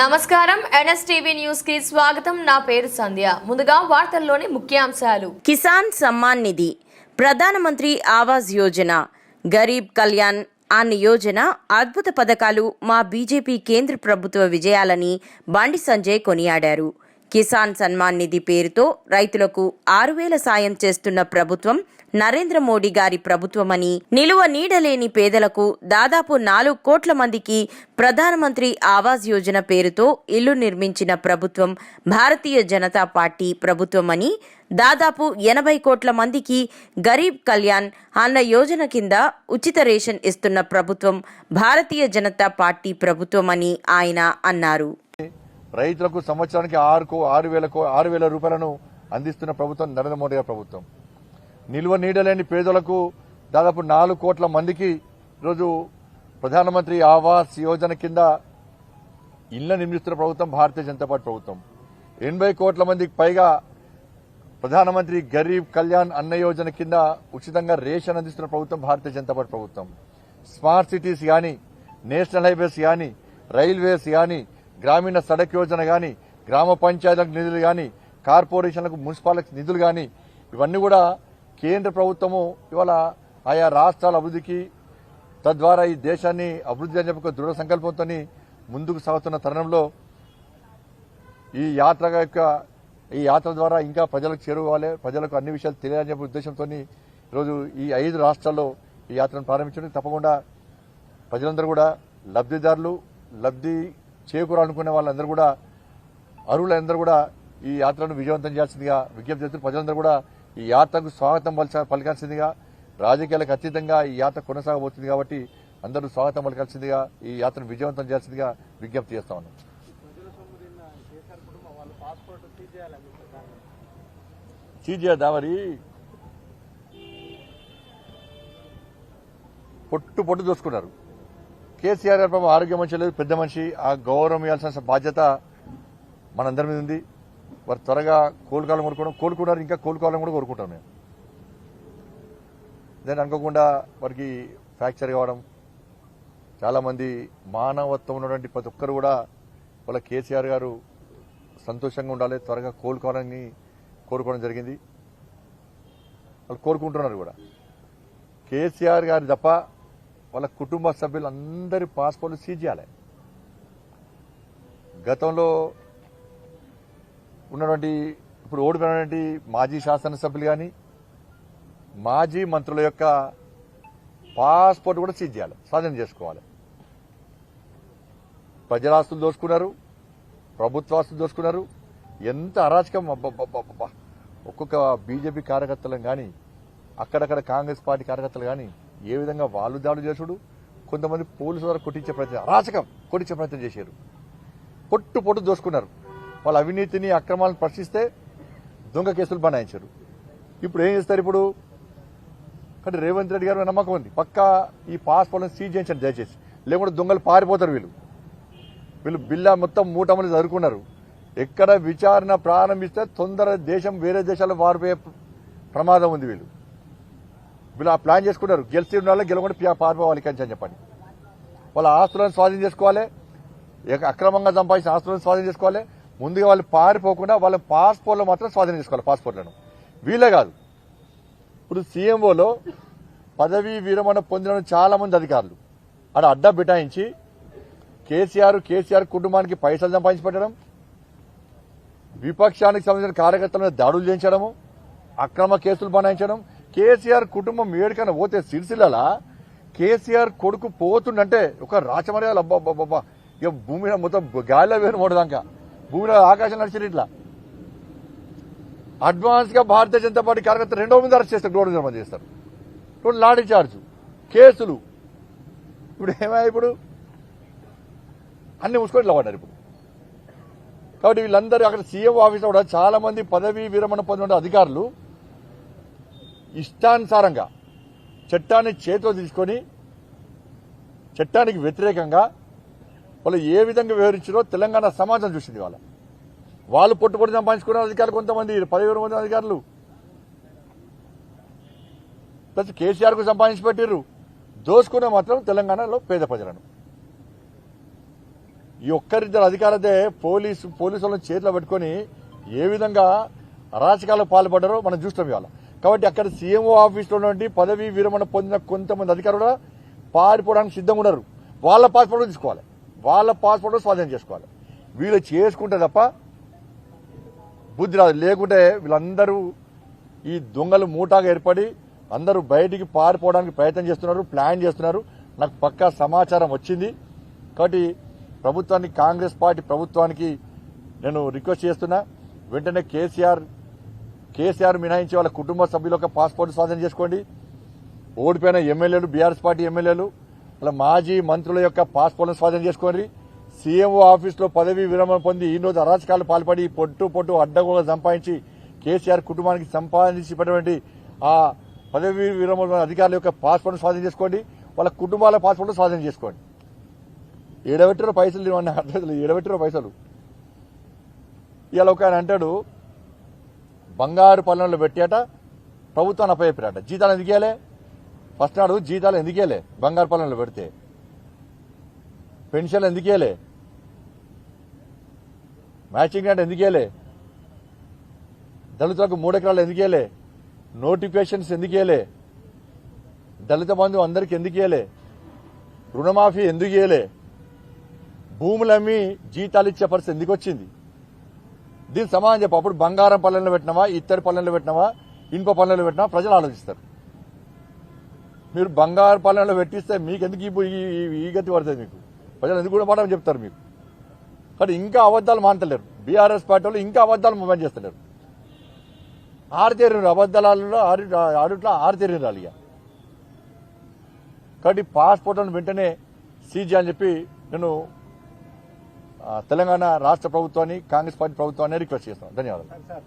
నమస్కారం. ఎన్ఎస్టీవీ న్యూస్కి స్వాగతం. నా పేరు సంధ్య. ముందుగా వార్తల్లోని ముఖ్యాంశాలు. కిసాన్ సమ్మాన్ నిధి ప్రధానమంత్రి ఆవాస్ యోజన గరీబ్ కళ్యాణ్ అన్న యోజన అద్భుత పథకాలు మా బీజేపీ కేంద్ర ప్రభుత్వ విజయాలని బండి సంజయ్ కొనియాడారు. కిసాన్ సన్మాన్ నిధి పేరుతో రైతులకు ఆరు వేల సాయం చేస్తున్న ప్రభుత్వం నరేంద్ర మోడీ గారి ప్రభుత్వమని నిలువ నీడలేని పేదలకు దాదాపు నాలుగు కోట్ల మందికి ప్రధానమంత్రి ఆవాస్ యోజన పేరుతో ఇల్లు నిర్మించిన ప్రభుత్వం భారతీయ జనతా పార్టీ ప్రభుత్వమని దాదాపు ఎనభై కోట్ల మందికి గరీబ్ కళ్యాణ్ అన్న యోజన కింద ఉచిత రేషన్ ఇస్తున్న ప్రభుత్వం భారతీయ జనతా పార్టీ ప్రభుత్వమని ఆయన అన్నారు. రైతులకు సంవత్సరానికి ఆరుకు ఆరు వేలకు ఆరు వేల రూపాయలను అందిస్తున్న ప్రభుత్వం నరేంద్ర మోడీ గారి ప్రభుత్వం. నిల్వ నీడలేని పేదలకు దాదాపు నాలుగు కోట్ల మందికి ఈరోజు ప్రధానమంత్రి ఆవాస్ యోజన కింద ఇళ్ళ నిర్మిస్తున్న ప్రభుత్వం భారతీయ జనతా పార్టీ ప్రభుత్వం. ఎనభై కోట్ల మందికి పైగా ప్రధానమంత్రి గరీబ్ కళ్యాణ్ అన్న యోజన కింద ఉచితంగా రేషన్ అందిస్తున్న ప్రభుత్వం భారతీయ జనతా పార్టీ ప్రభుత్వం. స్మార్ట్ సిటీస్ కానీ నేషనల్ హైవేస్ కానీ రైల్వేస్ కానీ గ్రామీణ సడక్ యోజన కానీ గ్రామ పంచాయతీలకు నిధులు కానీ కార్పొరేషన్లకు మున్సిపాలిటీ నిధులు కానీ ఇవన్నీ కూడా కేంద్ర ప్రభుత్వము ఇవాళ ఆయా రాష్ట్రాల అభివృద్ధికి తద్వారా ఈ దేశాన్ని అభివృద్ధి అని చెప్పి దృఢ సంకల్పంతో ముందుకు సాగుతున్న తరుణంలో ఈ యాత్ర యొక్క ఈ యాత్ర ద్వారా ఇంకా ప్రజలకు చేరుకోవాలి ప్రజలకు అన్ని విషయాలు తెలియాలని చెప్పే ఉద్దేశంతో ఈరోజు ఈ ఐదు రాష్ట్రాల్లో ఈ యాత్రను ప్రారంభించడం తప్పకుండా ప్రజలందరూ కూడా లబ్ధిదారులు లబ్ధి చేకూరాలనుకునే వాళ్ళందరూ కూడా అర్హులందరూ కూడా ఈ యాత్రను విజయవంతం చేయాల్సిందిగా విజ్ఞప్తి చేస్తూ ప్రజలందరూ కూడా ఈ యాత్రకు స్వాగతం పలచ- పలకాల్సిందిగా రాజకీయాలకు అతీతంగా ఈ యాత్ర కొనసాగబోతుంది కాబట్టి అందరూ స్వాగతం పలకాల్సిందిగా ఈ యాత్రను విజయవంతం చేయాల్సిందిగా విజ్ఞప్తి చేస్తా ఉన్నాం. సీజ్ చేయద్దా మరి పొట్టు పొట్టు చూసుకున్నారు కేసీఆర్ గారు పాపం ఆరోగ్యం మంచి లేదు పెద్ద మనిషి. ఆ గౌరవం ఇవ్వాల్సిన బాధ్యత మనందరి మీద ఉంది. వారు త్వరగా కోలుకోవాలని కోరుకోవడం కోలుకున్నారు ఇంకా కోలుకోవాలని కూడా కోరుకుంటాం మేము. దాన్ని అనుకోకుండా వారికి ఫ్రాక్చర్ కావడం చాలామంది మానవత్వం ఉన్నటువంటి ప్రతి ఒక్కరు కూడా వాళ్ళ కేసీఆర్ గారు సంతోషంగా ఉండాలి త్వరగా కోలుకోవాలని కోరుకోవడం జరిగింది. వాళ్ళు కోరుకుంటున్నారు కూడా. కేసీఆర్ గారి తప్ప వాళ్ళ కుటుంబ సభ్యులందరి పాస్పోర్ట్లు సీజ్ చేయాలి. గతంలో ఉన్నటువంటి ఇప్పుడు ఓడిపోయినటువంటి మాజీ శాసనసభ్యులు కానీ మాజీ మంత్రుల యొక్క పాస్పోర్ట్ కూడా సీజ్ చేయాలి స్వాధీనం చేసుకోవాలి. ప్రజలాస్తులు దోసుకున్నారు ప్రభుత్వాస్తులు దోసుకున్నారు ఎంత అరాచకం ఒక్కొక్క బీజేపీ కార్యకర్తలను కానీ అక్కడక్కడ కాంగ్రెస్ పార్టీ కార్యకర్తలు కానీ ఏ విధంగా వాళ్ళు దాడులు చేసుడు కొంతమంది పోలీసుల ద్వారా కొట్టించే ప్రయత్నం అరాచకం కొట్టించే ప్రయత్నం చేశారు. పొట్టు పొట్టు దోసుకున్నారు వాళ్ళ అవినీతిని అక్రమాలను ప్రశ్నిస్తే దొంగ కేసులు బనాయించారు. ఇప్పుడు ఏం చేస్తారు ఇప్పుడు? కానీ రేవంత్ రెడ్డి గారు నమ్మకం ఉంది. పక్కా ఈ పాస్పోర్ట్లను సీజ్ చేయించండి దయచేసి. లేకుంటే దొంగలు పారిపోతారు వీళ్ళు. వీళ్ళు బిల్లా మొత్తం మూటమని చదువుకున్నారు ఎక్కడ విచారణ ప్రారంభిస్తే తొందర దేశం వేరే దేశాల్లో వారిపోయే ప్రమాదం ఉంది వీళ్ళు. వీళ్ళు ఆ ప్లాన్ చేసుకున్నారు. గెలిచి ఉన్న వాళ్ళు గెలవకుండా పారిపోవాలి కంచి అని చెప్పండి. వాళ్ళ ఆస్తులను స్వాధీనం చేసుకోవాలి. అక్రమంగా సంపాదించిన ఆస్తులను స్వాధీనం చేసుకోవాలి. ముందుగా వాళ్ళు పారిపోకుండా వాళ్ళ పాస్పోర్ట్లు మాత్రం స్వాధీనం చేసుకోవాలి పాస్పోర్ట్లను. వీళ్ళే కాదు. ఇప్పుడు సీఎంఓలో పదవీ విరమణ పొందిన చాలా మంది అధికారులు. అక్కడ అడ్డా బిటాయించి కేసీఆర్ కేసీఆర్ కుటుంబానికి పైసలు సంపాదించి పెట్టడం విపక్షానికి సంబంధించిన కార్యకర్తల మీద దాడులు చేయించడము అక్రమ కేసులు బనాయించడం కేసీఆర్ కుటుంబం ఏడికైనా పోతే సిరిసిల్ల కేసీఆర్ కొడుకు పోతుండంటే ఒక రాచమర్యాద అబ్బాబ్బాబ్బా ఇక భూమి మొత్తం గాలిలో వేరు మూడదాక భూమిలో ఆకాశం నడిచిన ఇట్లా. అడ్వాన్స్గా భారతీయ జనతా పార్టీ కార్యకర్త రెండో మంది అరెస్ట్ చేస్తారు రోడ్డు నిర్మాణం చేస్తారు. ఇప్పుడు లాఠీ చార్జ్ కేసులు. ఇప్పుడు ఏమయ్యా ఇప్పుడు? అన్ని మూసుకొని ఇట్లా పడ్డారు ఇప్పుడు. కాబట్టి వీళ్ళందరూ అక్కడ సీఎం ఆఫీస్ కూడా చాలా మంది పదవీ విరమణ పొందిన అధికారులు ఇష్టానుసారంగా చట్టాన్ని చేతిలో తీసుకొని చట్టానికి వ్యతిరేకంగా వాళ్ళు ఏ విధంగా వివరించారో తెలంగాణ సమాజం చూసింది వాళ్ళ. వాళ్ళు పొట్టుపొట్టు సంపాదించుకున్న అధికారులు కొంతమంది పదివేల మంది అధికారులు. ప్లస్ కేసీఆర్కు సంపాదించి పెట్టిర్రు. దోసుకునే మాత్రం తెలంగాణలో పేద ప్రజలను. ఈ ఒక్కరిద్దరు అధికారులదే పోలీసు పోలీసు వాళ్ళని చేతిలో పెట్టుకొని ఏ విధంగా అరాచకాలకు పాల్పడ్డారో మనం చూస్తాం ఇవాళ. కాబట్టి అక్కడ సీఎంఓ ఆఫీస్లో నుండి పదవీ విరమణ పొందిన కొంతమంది అధికారులు పారిపోవడానికి సిద్ధంగా ఉన్నారు. వాళ్ళ పాస్పోర్ట్ తీసుకోవాలి. వాళ్ళ పాస్పోర్ట్ స్వాధీనం చేసుకోవాలి. వీళ్ళు చేసుకుంటే తప్ప బుద్ధి రాదు. లేకుంటే వీళ్ళందరూ ఈ దొంగలు మూటాగా ఏర్పడి అందరూ బయటికి పారిపోవడానికి ప్రయత్నం చేస్తున్నారు ప్లాన్ చేస్తున్నారు. నాకు పక్కా సమాచారం వచ్చింది. కాబట్టి ప్రభుత్వానికి కాంగ్రెస్ పార్టీ ప్రభుత్వానికి నేను రిక్వెస్ట్ చేస్తున్నా. వెంటనే కేసీఆర్ కేసీఆర్ మినహాయించి వాళ్ళ కుటుంబ సభ్యుల యొక్క పాస్పోర్ట్ స్వాధీనం చేసుకోండి. ఓడిపోయిన ఎమ్మెల్యేలు బీఆర్ఎస్ పార్టీ ఎమ్మెల్యేలు వాళ్ళ మాజీ మంత్రుల యొక్క పాస్పోర్ట్ను స్వాధీనం చేసుకోండి. సీఎంఓ ఆఫీసులో పదవీ విరమణ పొంది ఈ రోజు అరాచకాలు పాల్పడి పొట్టు పొట్టు అడ్డగోలు సంపాదించి కేసీఆర్ కుటుంబానికి సంపాదించినటువంటి ఆ పదవీ విరమణ అధికారుల యొక్క పాస్పోర్ట్ స్వాధీనం చేసుకోండి. వాళ్ళ కుటుంబాల పాస్పోర్ట్ స్వాధీనం చేసుకోండి. ఏడబెట్టిన పైసలు అర్థం లేదు. ఏడబెట్టిన పైసలు. ఇవాళ ఒక ఆయన అంటాడు బంగారు పల్లెంలో పెట్టేట ప్రభుత్వాన్ని అప్పచెప్పారట. జీతాలు ఎందుకేలే ఫస్ట్ నాడు జీతాలు ఎందుకేలే బంగారు పల్లెంలో పెడితే. పెన్షన్లు ఎందుకేలే మ్యాచింగ్ గ్రాంట్ ఎందుకేలే దళితులకు మూడెకరాలు ఎందుకేలే నోటిఫికేషన్స్ ఎందుకేలే దళిత బంధు అందరికి ఎందుకేలే రుణమాఫీ ఎందుకు ఇవ్వలే? జీతాలు ఇచ్చే పరిస్థితి ఎందుకు వచ్చింది? దీని సమాధానం చెప్పు. అప్పుడు బంగారం పల్లెల్లో పెట్టినావా ఇత్తడి పల్లెల్లో పెట్టినావా ఇనుప పల్లెల్లో పెట్టినావా ప్రజలు ఆలోచిస్తారు. మీరు బంగారు పల్లెల్లో పెట్టిస్తే మీకు ఎందుకు ఈ- గతి పడుతుంది మీకు? ప్రజలు ఎందుకు కూడా మాట చెప్తారు మీకు? కానీ ఇంకా అబద్ధాలు మానలేరు బీఆర్ఎస్ పార్టీ వాళ్ళు ఇంకా అబద్దాలు మూమెంట్ చేస్తలేరు. ఆరుతేరు అబద్ధాలలో ఆరు ఆరుట్లో ఆరుతేరు అలిగ కాబట్టి పాస్పోర్ట్లను వెంటనే సీజీ అని చెప్పి నేను తెలంగాణ రాష్ట్ర ప్రభుత్వాన్ని కాంగ్రెస్ పార్టీ ప్రభుత్వాన్ని రిక్వెస్ట్ చేస్తున్నాం ధన్యవాదాలు.